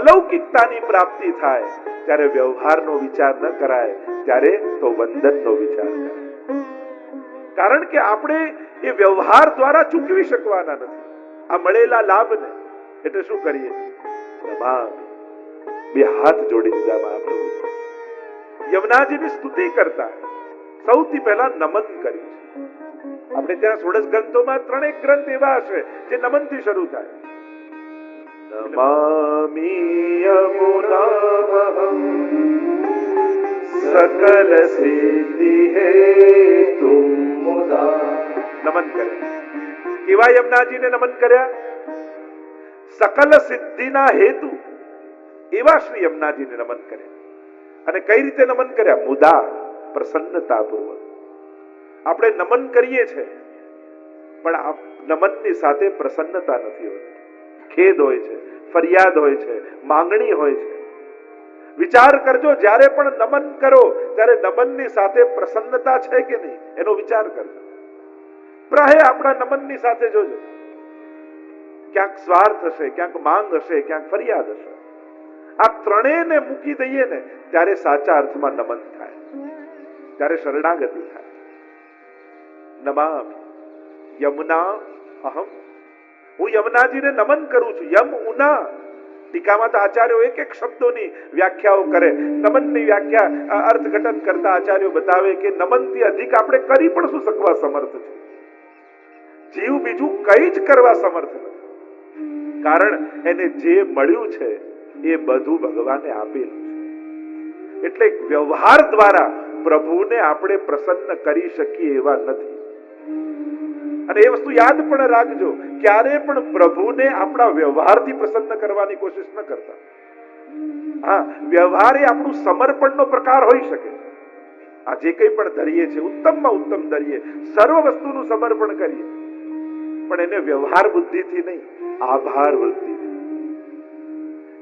અલૌકિકતાની પ્રાપ્તિ થાય. ત્યારે વ્યવહારનો વિચાર ન કરાય, ત્યારે તો વંદનનો વિચાર કરાય કારણ કે આપણે એ વ્યવહાર દ્વારા ચૂકવી શકવાના નથી. આ મળેલા લાભને એટલે શું કરીએ? બે હાથ જોડી દીધા મહાપ્રભુ યમુનાજીની સ્તુતિ કરતા સૌથી પહેલા નમન કર્યું છે આપણે ત્યાં સોળસ ગ્રંથોમાં ત્રણેક ગ્રંથ એવા હશે જે નમનથી શરૂ થાય. નમામિ યમુનામહં સકલ સિદ્ધિ હેતુ મુદા નમન કરે કેવા યમુનાજીને નમન કર્યા સકલ સિદ્ધિના હેતુ એવા શ્રી યમુનાજીને નમન કર્યા અને કઈ રીતે નમન કર્યા મુદા પ્રસન્નતાપૂર્વક આપણે નમન કરીએ છે પણ નમનની સાથે પ્રસન્નતા નથી હોતી ખેદ હોય છે ફરિયાદ હોય છે, માંગણી હોય છે. વિચાર કરજો, જ્યારે પણ નમન કરો, ત્યારે નમનની સાથે પ્રસન્નતા છે કે નહીં, એનો વિચાર કરજો. પ્રાહે આપણા નમનની સાથે જોજો. ક્યાંક સ્વાર્થ હશે, ક્યાંક માંગ હશે, ક્યાંક ફરિયાદ હશે. આ ત્રણેયને મૂકી દઈએ ને, ત્યારે સાચા અર્થમાં નમન થાય. ત્યારે શરણાગતિ થાય. નમામિ. યમુના અહમ. હું યમુનાજીને નમન કરું છું. યમ ઉના. ટીકામાં તો આચાર્યો એક એક શબ્દોની વ્યાખ્યાઓ કરે. નમનની વ્યાખ્યા અર્થઘટન કરતા આચાર્યો બતાવે કે નમનથી અધિક આપણે કરી પણ શું શકવા સમર્થ છે? જીવ બીજું કઈ જ કરવા સમર્થ નથી. કારણ એને જે મળ્યું છે, એ બધું ભગવાને આપેલું છે. એટલે વ્યવહાર દ્વારા પ્રભુને આપણે પ્રસન્ન કરી શકીએ એવા નથી. અને એ વસ્તુ યાદ પણ રાખજો, ક્યારે પણ પ્રભુને આપણા વ્યવહારથી પ્રસન્ન કરવાની કોશિશ ન કરતા. હા, વ્યવહાર એ આપણું સમર્પણનો પ્રકાર હોઈ શકે આ જે કંઈ પણ ધરીએ છે, ઉત્તમમાં ઉત્તમ ધરીએ સર્વ વસ્તુનું સમર્પણ કરીએ. પણ એને વ્યવહાર બુદ્ધિથી નહીં, આભાર વૃદ્ધિ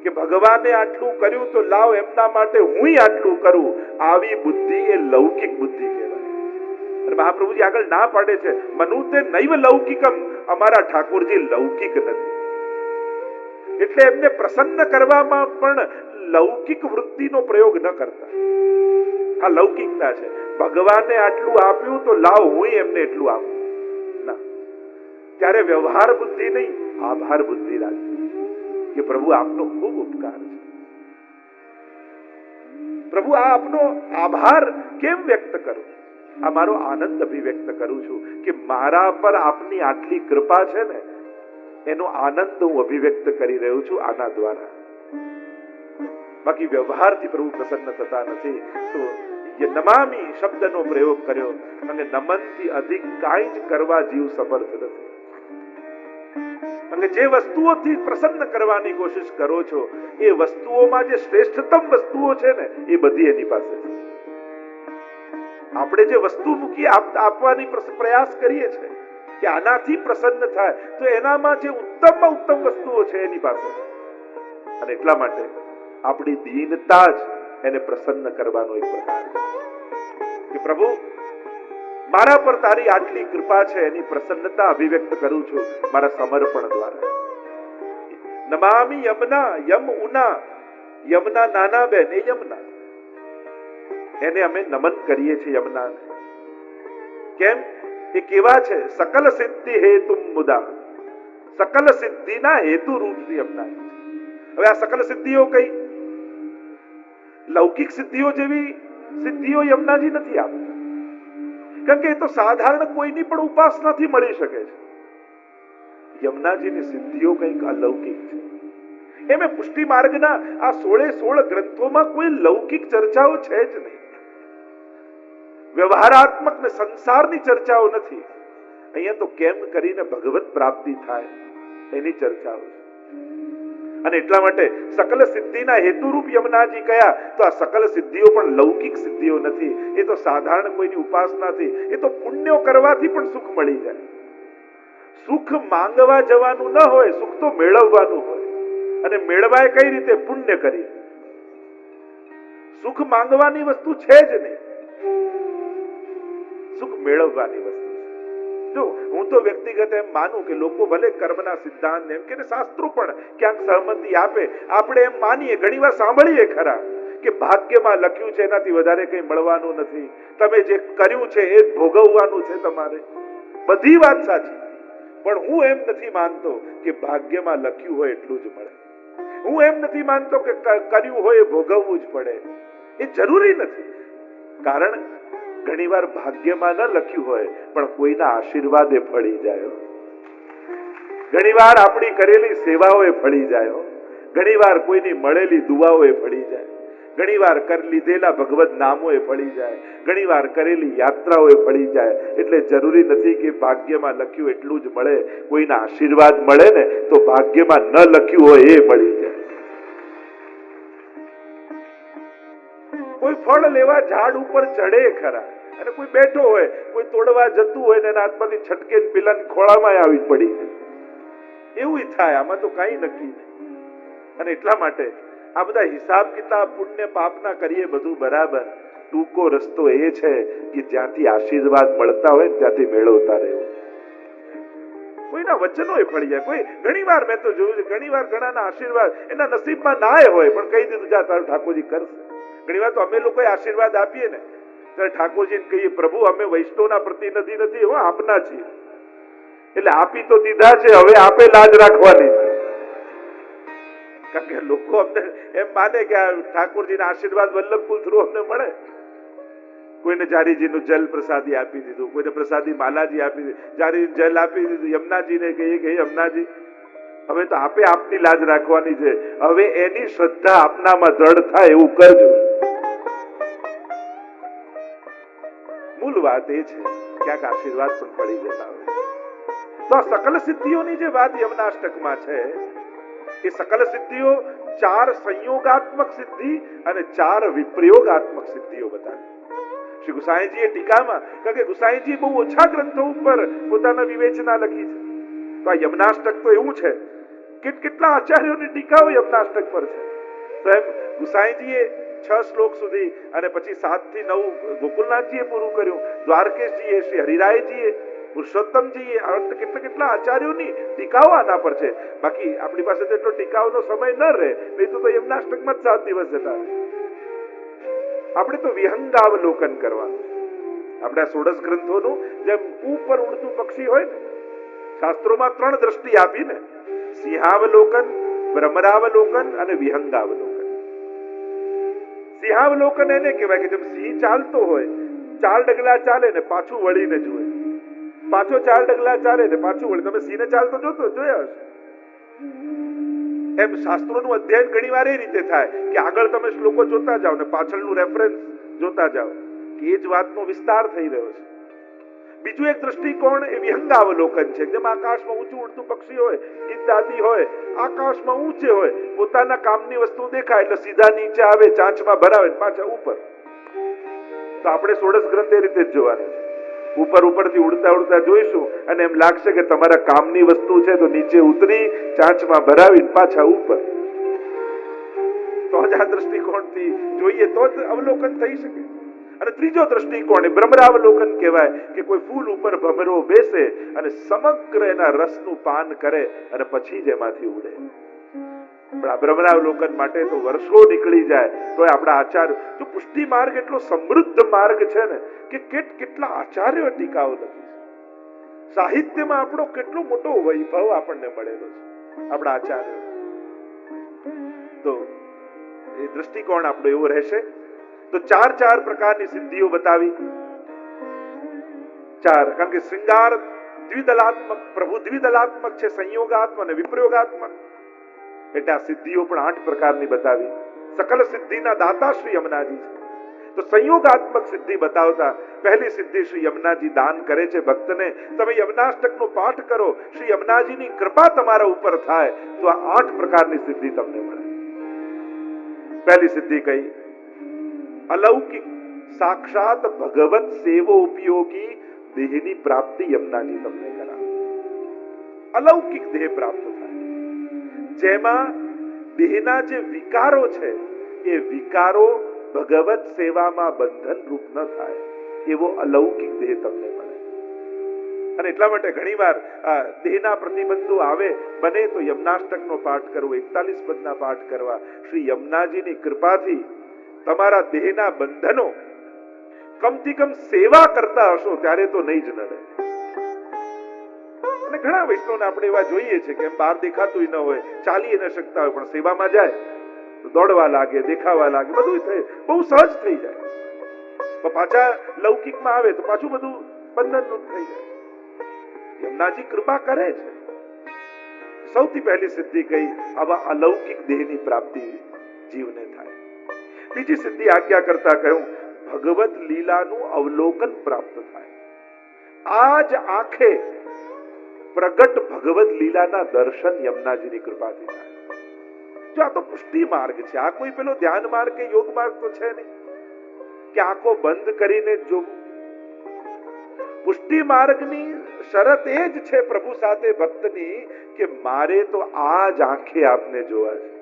કે ભગવાને આટલું કર્યું તો લાવ, એમના માટે હું આટલું કરું, આવી બુદ્ધિ એ લૌકિક બુદ્ધિ કહેવાય. અને મહાપ્રભુજી આગળ ના પાડે છે. મનુતે નૈવ લૌકિકમ. અમારા ઠાકોરજી લૌકિક નથી. એટલે એમને પ્રસન્ન કરવામાં પણ લૌકિક વૃત્તિનો પ્રયોગ ન કરતા. આ લૌકિકતા છે. ભગવાને આટલું આપ્યું તો લાવ, હું એમને એટલું આપું. ના. ત્યારે વ્યવહાર બુદ્ધિ નહીં, આભાર બુદ્ધિ રાખવી કે પ્રભુ આપનો ખૂબ ઉપકાર છે. પ્રભુ આ આપનો આભાર કેમ વ્યક્ત કરું? આ મારો આનંદ અભિવ્યક્ત કરું છું કે મારા પર આપની આટલી કૃપા છે ને, એનો આનંદ હું અભિવ્યક્ત કરી રહ્યો છું આના દ્વારા. બાકી વ્યવહારથી પ્રભુ પ્રસન્ન થતા નથી, તો એ નમામી શબ્દનો પ્રયોગ કર્યો અને નમનથી અધિક કાંઈ જ કરવા જીવ સમર્થ નથી. અને જે વસ્તુઓથી પ્રસન્ન કરવાની કોશિશ કરો છો, એ વસ્તુઓમાં જે શ્રેષ્ઠતમ વસ્તુઓ છે ને, એ બધી એની પાસે છે. આપણે જે વસ્તુ મૂકી આપવાની પ્રયાસ કરીએ છીએ કે આનાથી પ્રસન્ન થાય, તો એનામાં જે ઉત્તમમાં ઉત્તમ વસ્તુઓ છે એની પાસે. અને એટલા માટે આપણી દીનતા જ એને પ્રસન્ન કરવાનો એક પ્રકાર કે પ્રભુ, મારા પર તારી આટલી કૃપા છે, એની પ્રસન્નતા અભિવ્યક્ત કરું છું મારા સમર્પણ દ્વારા. નમામી યમના, યમ ઉના, યમના નાના બેન એ યમના. એને અમે નમન કરીએ છીએ યમનાને કેમ? એ કેવા છે? સકલ સિદ્ધિ હેતુ મુદા. સકલ સિદ્ધિના હેતુ રૂપ શ્રી યમુના. હવે આ સકલ સિદ્ધિઓ કઈ? લૌકિક સિદ્ધિઓ જેવી સિદ્ધિઓ યમુનાજી નથી આપતા. કારણ કે એ તો સાધારણ કોઈની પણ ઉપાસનાથી મળી શકે છે. યમુનાજીની સિદ્ધિઓ કંઈક અલૌકિક છે. એમ પુષ્ટિ માર્ગના આ સોળે સોળ ગ્રંથોમાં કોઈ લૌકિક ચર્ચાઓ છે જ નહીં. વ્યવહારાત્મક ને સંસારની ચર્ચાઓ નથી. અહીંયા તો કેમ કરીને ભગવત પ્રાપ્તિ થાય, એની ચર્ચાઓ અને એટલા માટે સકલ સિદ્ધિના હેતુરૂપ યમુનાજી કયા, તો આ સકલ સિદ્ધિઓ પણ લૌકિક સિદ્ધિઓ નથી. એ તો સાધારણ કોઈની ઉપાસનાથી એ તો પુણ્યો કરવાથી પણ સુખ મળી જાય. સુખ માંગવા જવાનું ન હોય, સુખ તો મેળવવાનું હોય. અને મેળવાય કઈ રીતે? પુણ્ય કરી સુખ માંગવાની વસ્તુ છે જ નહીં. સુખ મેળવવાની વસ્તુ જો હું તો વ્યક્તિગત એમ માનું કે લોકો ભલે કર્મના સિદ્ધાંત એમ કે શાસ્ત્રો પણ ક્યાંક સહમતિ આપે, આપણે એમ માનીએ ઘણીવાર સાંભળીએ ખરા કે ભાગ્યમાં લખ્યું છે એનાથી વધારે કંઈ મળવાનું નથી. તમે જે કર્યું છે એ ભોગવવાનું છે તમારે. બધી વાત સાચી. પણ હું એમ નથી માનતો કે ભાગ્યમાં લખ્યું હોય એટલું જ મળે. હું એમ નથી માનતો કે, કર્યું હોય એ ભોગવવું જ પડે. એ જરૂરી નથી. કારણ ઘણીવાર ભાગ્યમાં ન લખ્યું હોય, પણ કોઈના આશીર્વાદે ફળી જાય. ઘણીવાર આપણી કરેલી સેવાઓએ ફળી જાય. ઘણીવાર કોઈની મળેલી દુઆઓએ ફળી જાય. ઘણીવાર કર લીધેલા ભગવત નામોએ ફળી જાય. ઘણીવાર કરેલી યાત્રાઓએ ફળી જાય. એટલે જરૂરી નથી કે ભાગ્યમાં લખ્યું એટલું જ મળે, કોઈના આશીર્વાદ મળે ને તો ભાગ્યમાં ન લખ્યું હોય એ મળી જાય. કોઈ ફળ લેવા ઝાડ ઉપર ચડે ખરા. અને કોઈ બેઠો હોય, કોઈ તોડવા જતું હોય ને એના હાથમાંથી છટકે પેલાની ખોળામાં આવી પડી એવું થાય, આમાં તો કઈ નક્કી અને એટલા માટે આ બધા હિસાબ કિતાબ, પુણ્ય, પાપના કરીએ બધું બરાબર. ટૂંકો રસ્તો એ છે કે જ્યાંથી આશીર્વાદ મળતા હોય ત્યાંથી મેળવતા રહેવું કોઈના વચનો ફળી જાય. કોઈ ઘણીવાર મેં તો જોયું છે, ઘણી વાર ઘણાના આશીર્વાદ એના નસીબમાં નાય હોય, પણ કહી દીધું, જા તારું ઠાકોરજી કરશે. ઘણીવાર તો અમે લોકો આશીર્વાદ આપીએ ને ત્યારે ઠાકોરજીને કહીએ, પ્રભુ, અમે વૈષ્ણવના પ્રતિનિધિ નથી હું આપના છીએ. એટલે આપી તો દીધા છે, હવે આપે લાજ રાખવાની છે. કારણ કે લોકો અમને એમ માને કે ઠાકોરજીના આશીર્વાદ વલ્લભકુલ થ્રુ અમને મળે. કોઈને જારીજીનું જલ પ્રસાદી આપી દીધું, કોઈને પ્રસાદી માલાજી આપી દીધી જારી જલ આપી દીધું, યમુનાજીને કહીએ કે યમુનાજી, હવે તો આપે આપની લાજ રાખવાની છે. હવે એની શ્રદ્ધા આપનામાં દ્રઢ થાય એવું કરજો. મૂળ વાત એ છે, ક્યાંક આશીર્વાદ પણ પડી જતા હોય. તો સકલ સિદ્ધિઓની જે વાત યમનાષ્ટકમાં છે, એ સકલ સિદ્ધિઓ ચાર સંયોગાત્મક સિદ્ધિ અને ચાર વિપ્રયોગાત્મક સિદ્ધિઓ બતાવી. શ્રી ગુસાઈજીએ ટીકામાં, કારણ કે ગુસાઈજી બહુ ઓછા ગ્રંથો ઉપર પોતાના વિવેચના લખી છે. તો આ યમનાષ્ટક તો એવું છે, કે કેટલા આચાર્યોની ટીકાઓ યમનાષ્ટક પર છે. સ્વયં ગુસાઈજીએ છ શ્લોક સુધી અને પછી સાતથી નવ ગોકુલનાથજીએ પૂરું કર્યું, દ્વારકેશજીએ, શ્રી હરિરાયજીએ, પુરુષોત્તમજીએ કેટલા કેટલા આચાર્યોની ટીકાઓ આના પર છે. બાકી આપણી પાસે તો એટલો ટીકાઓનો સમય ન રહે નહીં તો યમનાષ્ટકમાં જ સાત દિવસ જતા આપણે તો વિહંગાવલોકન કરવાનું આપણે આ સોળસ ગ્રંથોનું જેમ ઉપર ઉડતું પક્ષી હોય ને, શાસ્ત્રોમાં ત્રણ દ્રષ્ટિ આપીને, સિંહાવલોકન ભ્રમરાવલોકન અને વિહંગાવલોકન. સિંહાવલોકન એને કહેવાય કે જેમ સિંહ ચાલતો હોય, ચાર ડગલા ચાલે ને પાછું વળીને જુએ પાછો ચાર ડગલા ચાલે ને પાછું વળી. તમે સિંહને ચાલતો જોતો? જોયા હશે. એમ શાસ્ત્રોનું અધ્યયન ઘણી વાર એ રીતે થાય કે આગળ તમે શ્લોકો જોતા જાઓ ને પાછળનું રેફરન્સ જોતા જાઓ એ જ વાતનો વિસ્તાર થઈ રહ્યો છે. બીજું એક દ્રષ્ટિકોણ એ વિહંગાવલોકન છે. જેમ આકાશમાં ઊંચું ઉડતું પક્ષી હોય ઇત્યાદિ હોય, આકાશમાં ઊંચે હોય, પોતાના કામની વસ્તુ દેખાય એટલે સીધા નીચે આવે, ચાંચમાં ભરાવે, પાછા ઉપર. તો આપણે સોળસ ગ્રંથ એ રીતે જ જોવાનું છે. ઉપર ઉપરથી ઉડતા ઉડતા જોઈશું અને એમ લાગશે કે તમારા કામની વસ્તુ છે તો નીચે ઉતરી, ચાંચમાં ભરાવીને પાછા ઉપર. તો જ આ દ્રષ્ટિકોણથી જોઈએ તો જ અવલોકન થઈ શકે. અને ત્રીજો દ્રષ્ટિકોણ એ બ્રહ્મરાવલોકન કહેવાય કે કોઈ ફૂલ ઉપર ભમરો બેસે અને સમગ્ર એના રસનું પાન કરે અને પછી જ એમાંથી ઉડે. ભ્રમરાવલોકન માટે તો વર્ષો નીકળી જાય, તો આપણા આચાર્ય તો પુષ્ટિ માર્ગ એટલો સમૃદ્ધ માર્ગ છે ને, કે કેટ કેટલા આચાર્યો ટીકાઓ લખી સાહિત્યમાં આપણો કેટલો મોટો વૈભવ આપણને મળેલો છે, આપણા આચાર્ય તો એ દ્રષ્ટિકોણ આપણો એવો રહેશે. તો ચાર ચાર પ્રકારની સિદ્ધિઓ બતાવી. ચાર, કારણ કે શૃંગાર દ્વિદલાત્મક, પ્રભુ દ્વિદલાત્મક છે, સંયોગાત્મક અને વિપ્રયોગાત્મક. એટલે આ સિદ્ધિઓ પણ આઠ પ્રકારની બતાવી. સકલ સિદ્ધિના દાતા શ્રી યમુનાજી છે. તો સંયોગાત્મક સિદ્ધિ બતાવતા પહેલી સિદ્ધિ શ્રી યમુનાજી દાન કરે છે ભક્તને. તમે યમનાષ્ટકનો પાઠ કરો, શ્રી યમુનાજીની કૃપા તમારા ઉપર થાય, તો આ આઠ પ્રકારની સિદ્ધિ તમને મળે. પહેલી સિદ્ધિ કઈ? અલૌકિક સાક્ષાત ભગવત સેવો ઉપયોગી દેહની પ્રાપ્તિ યમુનાજી તમને કરાવે અલૌકિક દેહ પ્રાપ્ત થાય જેમાં દેહના જે વિકારો છે એ વિકારો ભગવત સેવામાં બંધન રૂપ ન થાય એવો અલૌકિક દેહ તમને અને એટલા માટે ઘણીવાર દેહના પ્રતિબંધો આવે, બને તો યમનાષ્ટકનો પાઠ કરવો, એકતાલીસ પદના પાઠ કરવા, શ્રી યમનાજીની કૃપાથી તમારા દેહના બંધનો કમથી કમ સેવા કરતા હશો ત્યારે તો નહીં જ નડે. અને ઘણા વૈષ્ણવને આપણે એવા જોઈએ છે કે બહાર દેખાતું ન હોય, ચાલી ન શકતા હોય, પણ સેવામાં જાય દોડવા લાગે, દેખાવા લાગે બધું થઈ બહુ સહજ થઈ જાય. પાછા લૌકિકમાં આવે તો પાછું બધું બંધનનું થઈ જાય. યમુનાજી કૃપા કરે છે. સૌથી પહેલી સિદ્ધિ કઈ, આવા અલૌકિક દેહની પ્રાપ્તિ જીવને થાય. બીજી સિદ્ધિ આજ્ઞા કરતા કહ્યું ભગવત લીલાનું અવલોકન પ્રાપ્ત થાય આજ આંખે પ્રગટ ભગવત લીલાના દર્શન યમુનાજીની કૃપાથી થાય જો આ તો પુષ્ટિ માર્ગ છે આ કોઈ પેલો ધ્યાન માર્ગ કે યોગ માર્ગ તો છે નહીં કે આંખો બંધ કરીને જ જોવું પુષ્ટિ માર્ગની શરત એ જ છે પ્રભુ સાથે ભક્તની કે મારે તો આ જ આંખે આપને જોવા છે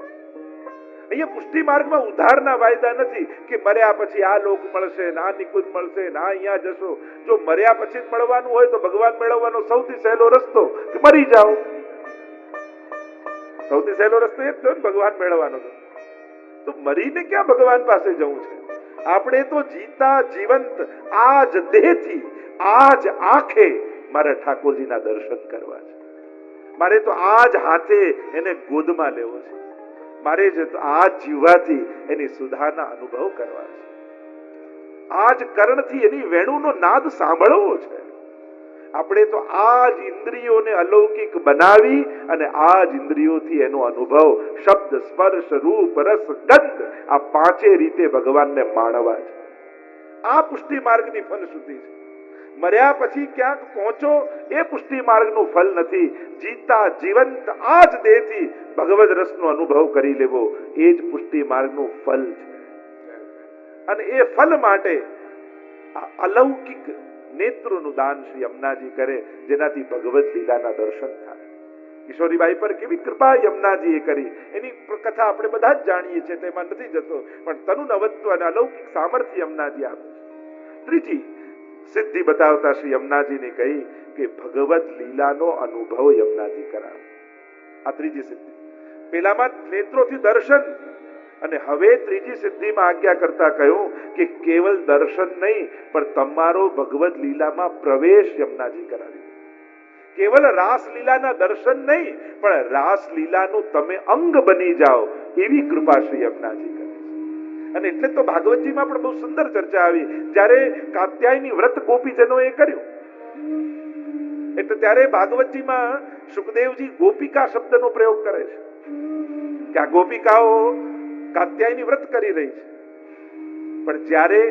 અહીંયા પુષ્ટિ માર્ગમાં ઉધારના વાયદા નથી કે મર્યા પછી આ લોક મળશે ને નિકુંજ મળશે ને અહીંયા જશો. જો મર્યા પછી જ મળવાનું હોય તો ભગવાન મેળવવાનો સૌથી સહેલો રસ્તો કે મરી જાઓ. સૌથી સહેલો રસ્તો એ જ થયો ભગવાન મેળવવાનો. તો મરીને ક્યાં ભગવાન પાસે જવું છે? આપણે તો જીતા જીવંત આજ દેહથી, આજ આંખે મારા ઠાકોરજીના દર્શન કરવા છે. મારે તો આજ હાથે એને ગોદમાં લેવો છે. મારે જ આ જીવવાથી એની સુધાના અનુભવ કરવા છે. આજ કર્ણથી એની વેણુનો નાદ સાંભળવો છે. આપણે તો આ જ ઇન્દ્રિયોને અલૌકિક બનાવી અને આ જ ઇન્દ્રિયોથી એનો અનુભવ શબ્દ, સ્પર્શ, રૂપ, રસ, ગંધ આ પાંચે રીતે ભગવાનને માણવા છે. આ પુષ્ટિ માર્ગની ફલશ્રુતિ છે. મર્યા પછી ક્યાંક પહોંચો એ પુષ્ટિ માર્ગનું ફલ નથી. જીતા જીવંત આ જ દેહથી ભગવદ રસનો અનુભવ કરી લેવો. એ જ પુષ્ટિ માર્ગનું ફલ છે. અને એ ફલ માટે અલૌકિક નેત્રોનું દાન શ્રી યમુનાજી કરે, જેનાથી ભગવદ લીલાના દર્શન થાય. કિશોરીબાઈ પર કેવી કૃપા યમુનાજીએ કરી. એની કથા આપણે બધા જ જાણીએ છીએ, તેમાં નથી જતો. પણ તનુ નવત્વ અને અલૌકિક સામર્થ્ય યમુનાજી આપે ત્રીજી સિદ્ધિ બતાવતા શ્રી યમુનાજીને કહી કે ભગવત લીલાનો અનુભવ યમુનાજી કરાવે. આ ત્રીજી સિદ્ધિ. પેલામાં નેત્રોથી દર્શન. અને હવે ત્રીજી સિદ્ધિમાં આજ્ઞા કરતા કહ્યું કે કેવલ દર્શન નહીં, પણ તમારો ભગવત લીલામાં પ્રવેશ યમુનાજી કરાવી. કેવલ રાસલીલાના દર્શન નહીં, પણ રાસલીલાનું તમે અંગ બની જાઓ એવી કૃપા શ્રી યમુનાજી કરે. અને એટલે તો ભાગવતજીમાં પણ બહુ સુંદર ચર્ચા આવી. જ્યારે કાત્યાયની વ્રત ગોપીજનોએ કર્યું, એટલે ત્યારે ભાગવતજીમાં સુખદેવજી ગોપિકા શબ્દનો પ્રયોગ કરે છે. કે આ ગોપિકાઓ કાત્યાયની વ્રત કરી રહી છે. પણ જ્યારે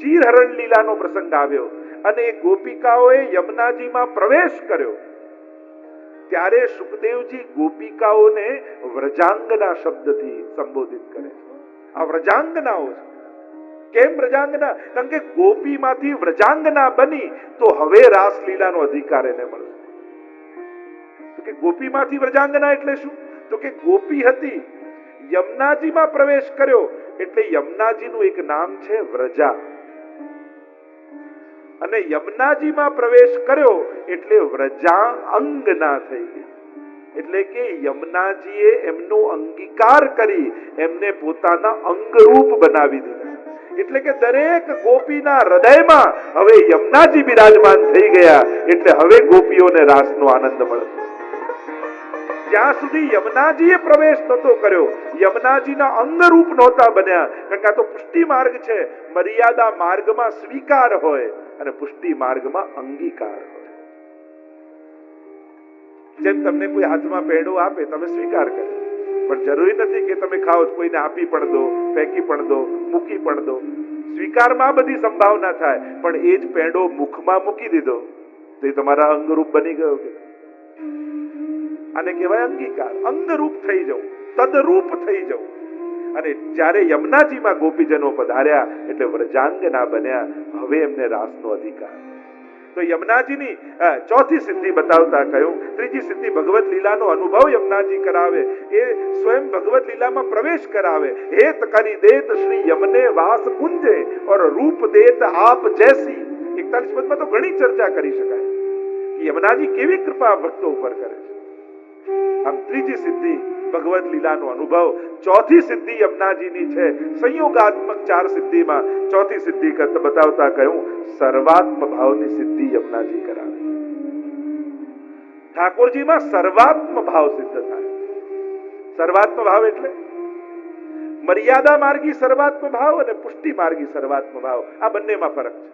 ચીરહરણ લીલાનો પ્રસંગ આવ્યો અને એ ગોપિકાઓએ યમુનાજીમાં પ્રવેશ કર્યો, ત્યારે સુખદેવજી ગોપિકાઓને વ્રજાંગના શબ્દથી સંબોધિત કરે છે. આ વ્રજાંગનાઓ છે. કેમ વ્રજાંગના? કારણ કે ગોપીમાંથી વ્રજાંગના બની તો હવે રાસલીલાનો અધિકાર એને મળશે. તો કે ગોપીમાંથી વ્રજાંગના એટલે શું? તો કે ગોપી હતી, યમુનાજીમાં પ્રવેશ કર્યો, એટલે યમુનાજીનું એક નામ છે વ્રજા. અને યમુનાજીમાં પ્રવેશ કર્યો, એટલે વ્રજા અંગના થઈ ગઈ. એટલે કે યમુનાજીએ એમનો અંગીકાર કરી, એમને પોતાના અંગરૂપ બનાવી દીધા. એટલે કે દરેક ગોપીના હૃદયમાં હવે યમુનાજી બિરાજમાન થઈ ગયા, એટલે હવે ગોપીઓને રાસનો આનંદ મળશે જ્યાં સુધી યમુનાજીએ પ્રવેશ નહોતો કર્યો, યમુનાજીના અંગરૂપ નહોતા બન્યા, કારણ કે આ તો પુષ્ટિ માર્ગ છે, મર્યાદા માર્ગમાં સ્વીકાર હોય અને પુષ્ટિ માર્ગમાં અંગીકાર હોય. જેમ તમને કોઈ હાથમાં પેંડો આપે, તમે સ્વીકાર કરો. પણ જરૂરી નથી કે તમે ખાઓ કોઈને આપી પણ દો, ફેંકી પણ દો, મૂકી પણ દો. સ્વીકારમાં બધી સંભાવના થાય, પણ એ જ પેંડો મુખમાં મૂકી દીધો, તો એ તમારા અંગરૂપ બની ગયો કે આને કહેવાય અંગીકાર. અંગરૂપ થઈ જવું, તદરૂપ થઈ જવું. અને જ્યારે યમુનાજીમાં ગોપીજનો પધાર્યા, એટલે વ્રજાંગના બન્યા, હવે એમને રાસનો અધિકાર. તો યમુનાજીની ચોથી સિદ્ધિ બતાવતા કહ્યું. ત્રીજી સિદ્ધિ ભગવત લીલાનો અનુભવ યમુનાજી કરાવે. એ સ્વયં ભગવત લીલામાં પ્રવેશ કરાવે. હેત કરી દેત શ્રી યમને વાસ કુંજે ઓર રૂપ દેત આપ જૈસી એકતાલીસ પદમાં તો ઘણી ચર્ચા કરી શકાય. યમુનાજી કેવી કૃપા ભક્તો ઉપર કરે છે? આમ ત્રીજી સિદ્ધિ ભગવદ લીલાનો અનુભવ ચોથી સિદ્ધિ યમનાજીની છે. સંયોગાત્મક ચાર સિદ્ધિમાં ચોથી સિદ્ધિ બતાવતા કહ્યું, સર્વાત્મ ભાવની સિદ્ધિ યમનાજી કરાવે. ઠાકોરજીમાં સર્વાત્મ ભાવ સિદ્ધ થાય. સર્વાત્મ ભાવ એટલે મર્યાદા માર્ગી સર્વાત્મ ભાવ અને પુષ્ટિ માર્ગી સર્વાત્મ ભાવ. આ બંનેમાં ફરક છે.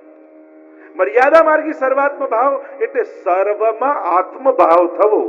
મર્યાદા માર્ગી સર્વાત્મ ભાવ એટલે સર્વમાં આત્મભાવ થવો.